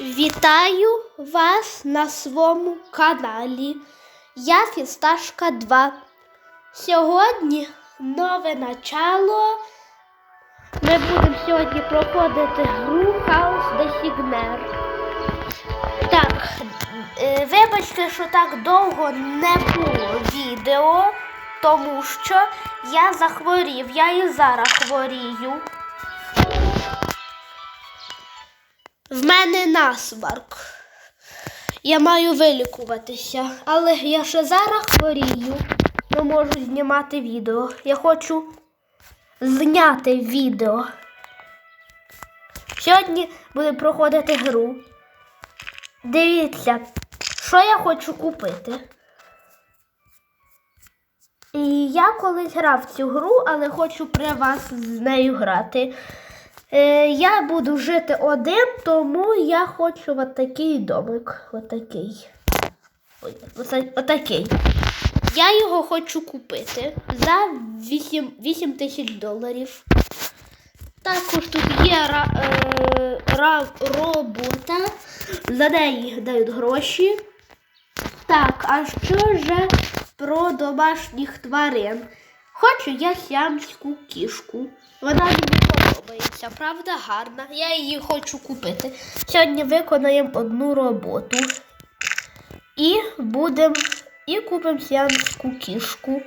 Вітаю вас на своєму каналі. Я Фісташка 2. Сьогодні нове начало. Ми будемо сьогодні проходити гру House de Signer. Так, е, вибачте, що так довго не було відео, тому що я захворів. Я і зараз хворію. В мене насмарк. Я маю вилікуватися, але я ще зараз хворію. Не можу знімати відео. Я хочу зняти відео. Сьогодні будемо проходити гру. Дивіться, що я хочу купити. І я колись грав цю гру, але хочу при вас з нею грати. Е, я буду жити один, тому я хочу отакий домик. Отакий. Отакий. Я його хочу купити за 8, 8 тисяч доларів. Також тут є е, робота, за неї дають гроші. Так, а що ж про домашніх тварин? Хочу я сямську кішку. Вона мені подобається, правда, гарна. Я її хочу купити. Сьогодні виконаємо одну роботу. І будемо і купимо сіамську кішку.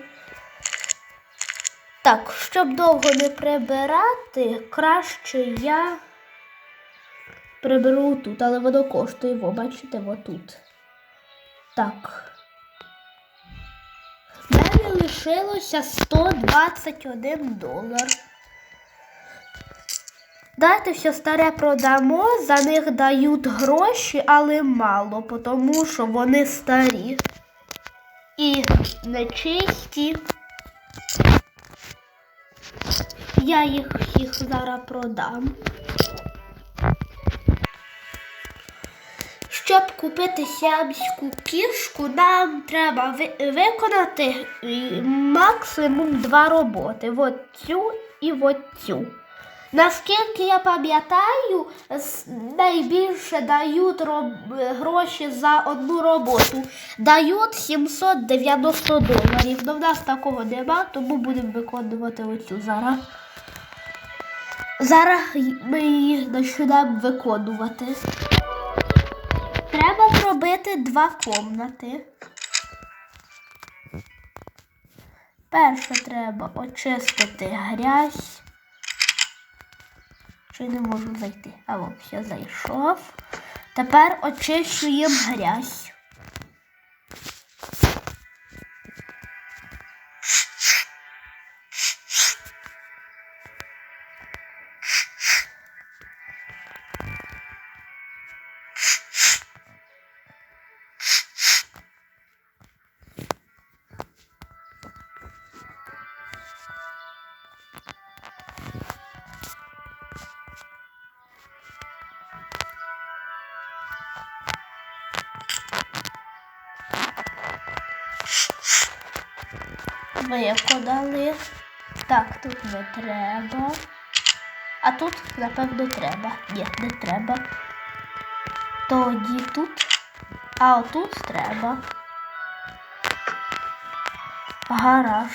Так, щоб довго не прибирати, краще я приберу тут, але воно коштує, во, бачите, отут. Так. Лишилося 121 долар. Дайте все старе продамо, за них дають гроші, але мало, тому що вони старі і нечисті. Я їх всіх зараз продам. Щоб купити сіамську кішку, нам треба ви- виконати е, максимум два роботи. От цю і от цю. Наскільки я пам'ятаю, найбільше дають гроші за одну роботу. Дають 790 доларів. Ну в нас такого нема, тому будемо виконувати оцю зараз. Зараз ми її почнемо виконувати. Треба зробити два комнати. Перше треба очистити грязь. Чи не можу зайти? А от, все зайшов. Тепер очищуємо грязь. Виконали. Так, тут не треба. А тут, напевно, треба. Ні, не треба. Тоді тут. А отут треба. Гараж.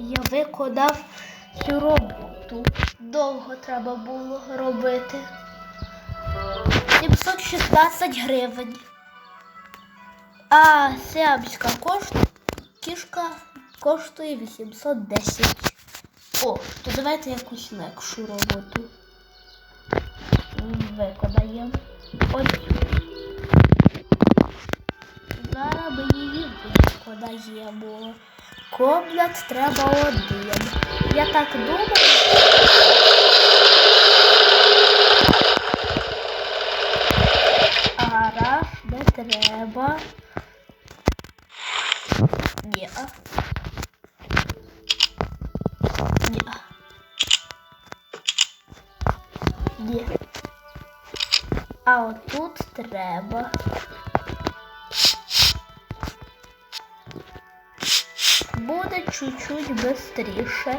Я виконав цю роботу. Довго треба було робити. 716 гривень. А сіамська кошт... кішка коштує 810. О, то давайте якусь легшу роботу. Виконаємо. Ось. Зараз ми її виконаємо. Комнат треба один. Я так думаю. Гараж не треба. Ні. Ні. Ні. А отут треба. Чуть-чуть быстріше.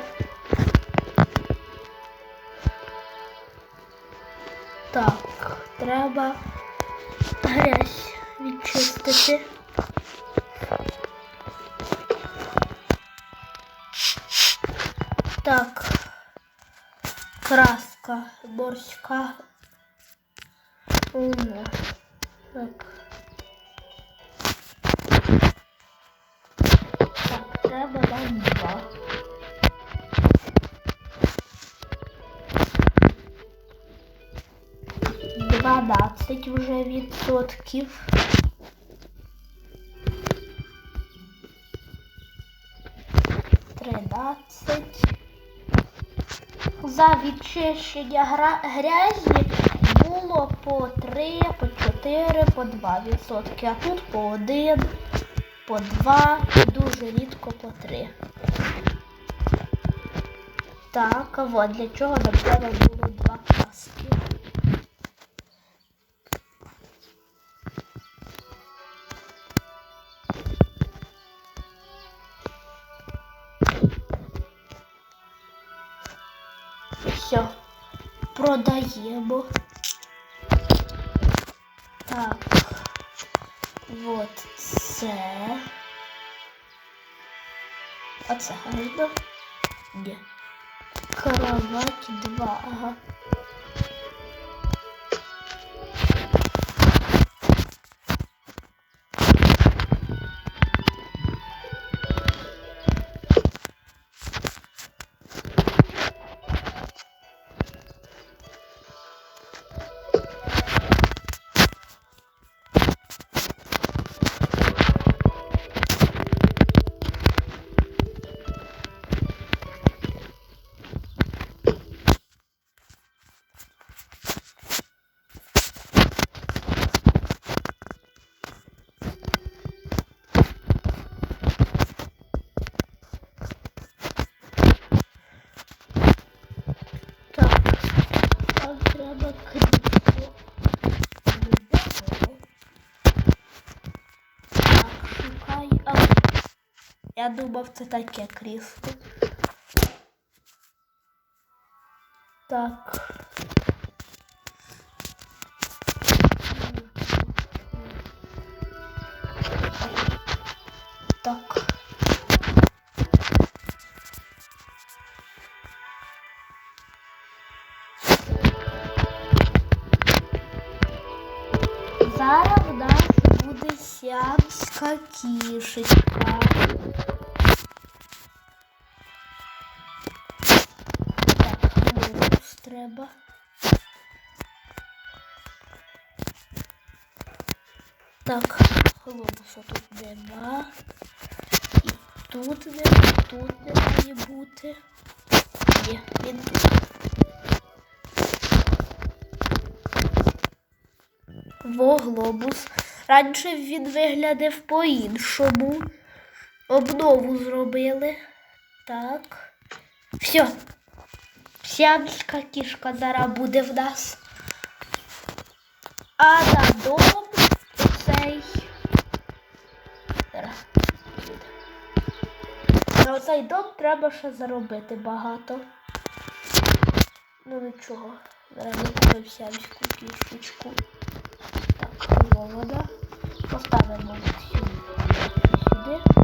Так, треба грязь відчистити. Так, краска морська. О, так. Так, два. Дванадцять вже відсотків. Тринадцять. За відчищення грязі було по 3, по 4, по 2 відсотки, а тут по 1, по 2, дуже рідко по 3. Так, а от для чого нам треба було два каски. Все, продаємо. Так, от це. А це гарно? Ні. Кровать 2, ага. Я думав, це таке крісло. Так. Так. Зараз в нас буде сямська кішечка. Треба. Так, глобуса тут нема. І тут нема, тут не має бути. Є, він. Во глобус. Раніше він виглядав по-іншому. Обнову зробили. Так. Все. Сямська кішка зараз буде в нас. А на дом. Зараз. На оцей дом треба ще заробити багато. Ну нічого. Зараз ми купимо кішечку. Так, вода. Поставимо сюди.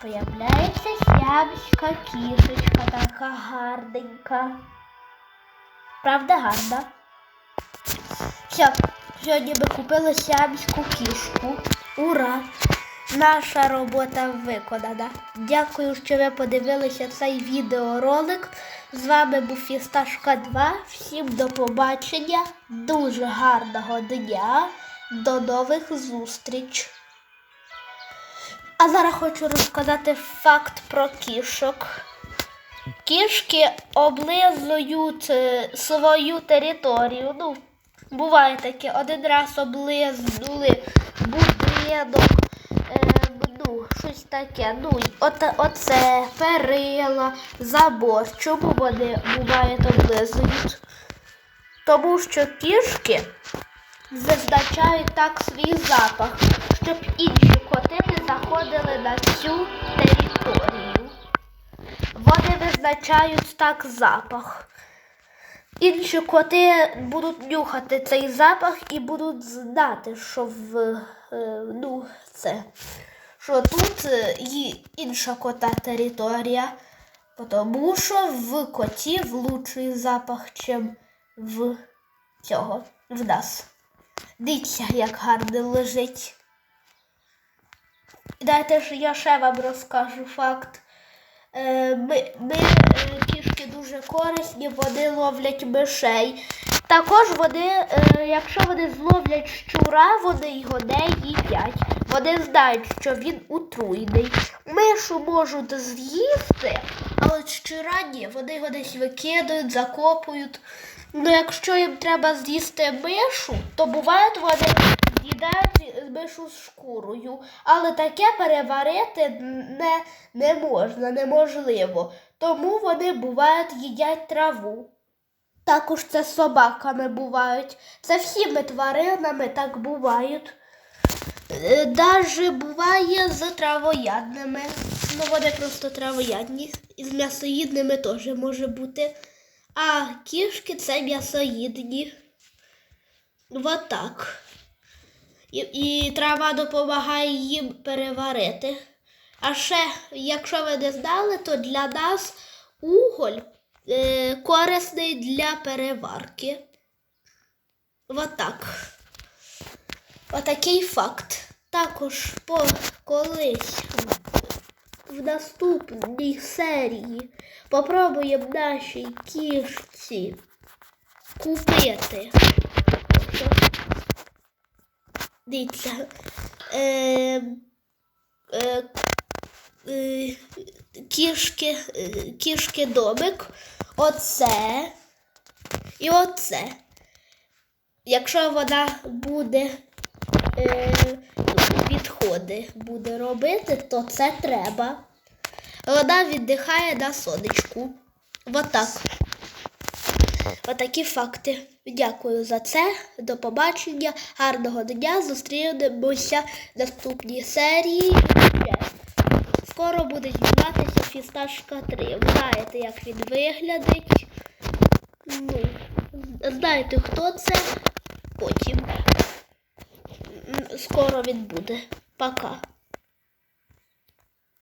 Появляється сямська кішечка така гарненька. Правда гарна? Все, сьогодні ми купили сямську кішку. Ура! Наша робота виконана. Дякую, що ви подивилися цей відеоролик. З вами був Фісташка 2. Всім до побачення. Дуже гарного дня. До нових зустріч. А зараз хочу розказати факт про кішок. Кішки облизують е, свою територію. Ну, буває таке, один раз облизнули будинок, е, ну, щось таке. Ну, от, оце, перила, забор. Чому вони бувають облизують? Тому що кішки зазначають так свій запах, щоб інші коти заходили на цю територію. Вони визначають так запах. Інші коти будуть нюхати цей запах і будуть знати, що в е, ну, це, що тут е, є інша кота територія, тому що в котів лучший запах, чим в цього, в нас. Дивіться, як гарно лежить. Дайте ж я ще вам розкажу факт. Ми, ми е, кішки дуже корисні, вони ловлять мишей. Також вони, е, якщо вони зловлять щура, вони його не їдять. Вони знають, що він отруйний. Мишу можуть з'їсти, але щура ні, вони його десь викидають, закопують. Ну, якщо їм треба з'їсти мишу, то буває вони мишу з шкурою. Але таке переварити не, не можна, неможливо. Тому вони бувають їдять траву. Також це з собаками бувають. Це всіми тваринами так бувають. Е, Даже буває з травоядними. Ну, вони просто травоядні. І з м'ясоїдними теж може бути. А кішки це м'ясоїдні. Вот так. І, і трава допомагає їм переварити. А ще, якщо ви не знали, то для нас уголь е, корисний для переварки. Вот так. Отакий факт. Також по колись в наступній серії попробуємо нашій кішці купити. Дивіться. Е, е, е, кішки, е, кішки домик. Оце і оце. Якщо вона буде е, відходи буде робити, то це треба. Вона віддихає на сонечку. Отак. Отакі факти. Дякую за це. До побачення. Гарного дня. Зустрінемося в наступній серії. Скоро буде зніматися фісташка 3. Ви знаєте, як він виглядить. Ну, знаєте, хто це? Потім. Скоро він буде. Пока.